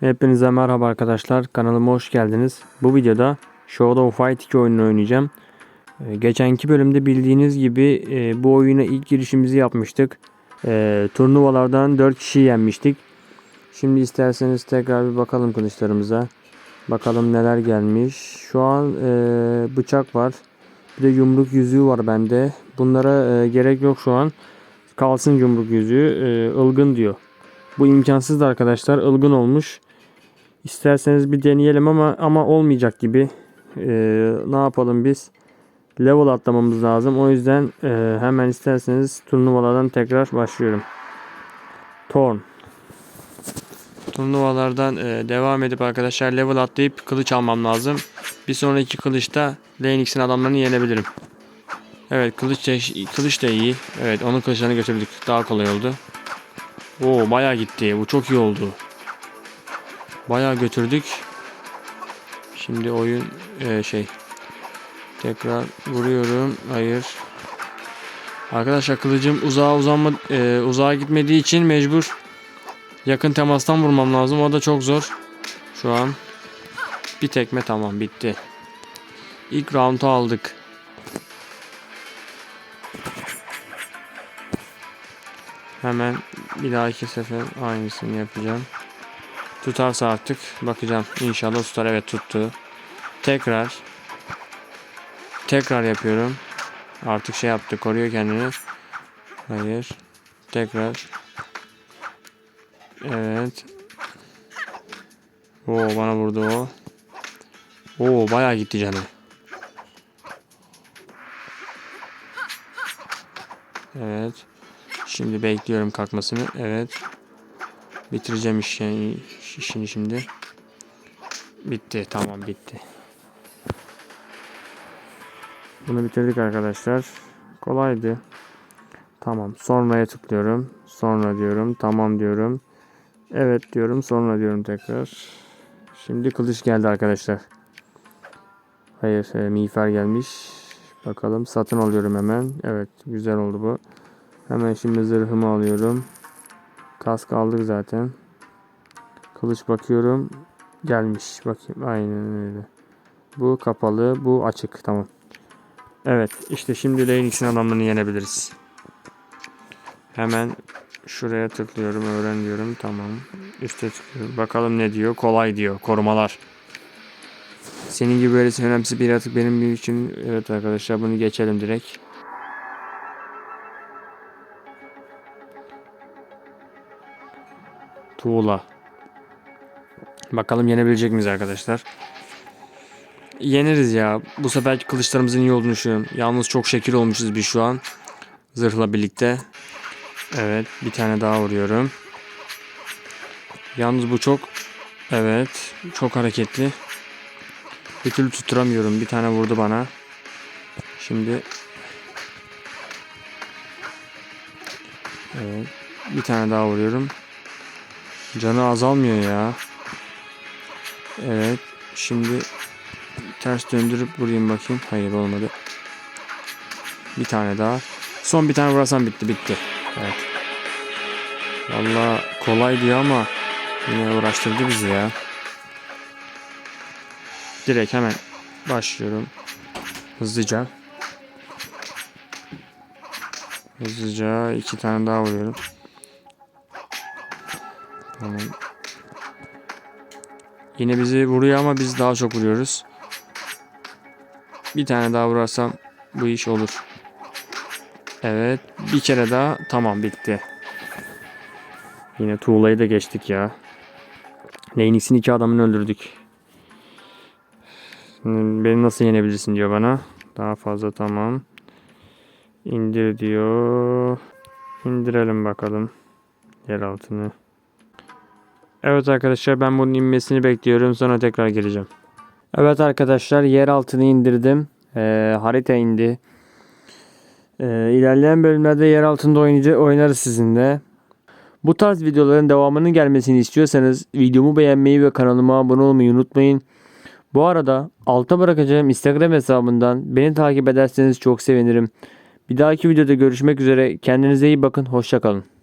Hepinize merhaba arkadaşlar. Kanalıma hoş geldiniz. Bu videoda Shadow of Fight 2 oyununu oynayacağım. Ee, Geçenki bölümde bildiğiniz gibi e, bu oyuna ilk girişimizi yapmıştık. Ee, Turnuvalardan 4 kişi yenmiştik. Şimdi isterseniz tekrar bir bakalım kılıçlarımıza. Bakalım neler gelmiş. Şu an e, bıçak var. Bir de yumruk yüzüğü var bende. Bunlara e, gerek yok şu an. Kalsın yumruk yüzüğü. Ilgın diyor. Bu imkansızdı arkadaşlar. Ilgın olmuş. İsterseniz bir deneyelim ama ama olmayacak gibi. Ee, ne yapalım biz? Level atlamamız lazım. O yüzden e, hemen isterseniz turnuvalardan tekrar başlıyorum. Torn. Turnuvalardan e, devam edip arkadaşlar level atlayıp kılıç almam lazım. Bir sonraki kılıçta Lenix'in adamlarını yenebilirim. Evet kılıç da, kılıç da iyi. Evet onun kılıçlarını götürdük. Daha kolay oldu. Oo bayağı gitti. Bu çok iyi oldu. Bayağı götürdük. Şimdi oyun e, şey tekrar vuruyorum. Hayır. Arkadaşlar kılıcım uzağa uzanma e, uzağa gitmediği için mecbur yakın temastan vurmam lazım. O da çok zor. Şu an bir tekme tamam bitti. İlk round'u aldık. Hemen bir dahaki sefer aynısını yapacağım. Tutarsa artık bakacağım. İnşallah tutar. Evet tuttu. Tekrar. Tekrar yapıyorum. Artık şey yaptı. Koruyor kendini. Hayır. Tekrar. Evet. Oo bana vurdu o. Oo bayağı gitti canı. Evet. Şimdi bekliyorum kalkmasını. Evet. Bitireceğim işini, işini şimdi. Bitti. Tamam bitti. Bunu bitirdik arkadaşlar. Kolaydı. Tamam. Sonraya tıklıyorum. Sonra diyorum. Tamam diyorum. Evet diyorum. Sonra diyorum tekrar. Şimdi kılıç geldi arkadaşlar. Hayır. E, miğfer gelmiş. Bakalım. Satın alıyorum hemen. Evet. Güzel oldu bu. Hemen şimdi zırhımı alıyorum. Kask aldık zaten. Kılıç bakıyorum. Gelmiş. Bakayım. Aynen öyle. Bu kapalı. Bu açık. Tamam. Evet. işte şimdi Lenix'in adamlarını yenebiliriz. Hemen şuraya tıklıyorum. Öğren diyorum. Tamam. Üste tıklıyorum. Bakalım ne diyor. Kolay diyor. Korumalar. Senin gibi böylesi önemsiz bir yaratık benim için. Evet arkadaşlar bunu geçelim direkt. Tuğla. Bakalım yenebilecek miyiz arkadaşlar? Yeneriz ya. Bu seferki kılıçlarımızın iyi olduğunu düşünüyorum. Yalnız çok şekil olmuşuz biz şu an. Zırhla birlikte. Evet. Bir tane daha vuruyorum. Yalnız bu çok... Evet. Çok hareketli. Bir türlü tutturamıyorum. Bir tane vurdu bana. Şimdi... Evet. Bir tane daha vuruyorum. Canı azalmıyor ya. Evet. Şimdi ters döndürüp vurayım bakayım. Hayır olmadı. Bir tane daha. Son bir tane vursam bitti bitti. Evet. Valla kolay diyor ama yine uğraştırdı bizi ya. Direkt hemen başlıyorum. Hızlıca. Hızlıca iki tane daha vuruyorum. Tamam. Yine bizi vuruyor ama biz daha çok vuruyoruz. Bir tane daha vurursam bu iş olur. Evet. Bir kere daha. Tamam bitti. Yine tuğlayı da geçtik ya. Lenix'in iki adamını öldürdük. Beni nasıl yenebilirsin diyor bana. Daha fazla tamam. İndir diyor. İndirelim bakalım. Yer altını. Evet arkadaşlar ben bunun inmesini bekliyorum. Sonra tekrar geleceğim. Evet arkadaşlar yer altını indirdim. Ee, harita indi. Ee, ilerleyen bölümlerde yer altında oynarız sizinle. Bu tarz videoların devamının gelmesini istiyorsanız videomu beğenmeyi ve kanalıma abone olmayı unutmayın. Bu arada alta bırakacağım Instagram hesabından beni takip ederseniz çok sevinirim. Bir dahaki videoda görüşmek üzere. Kendinize iyi bakın. Hoşçakalın.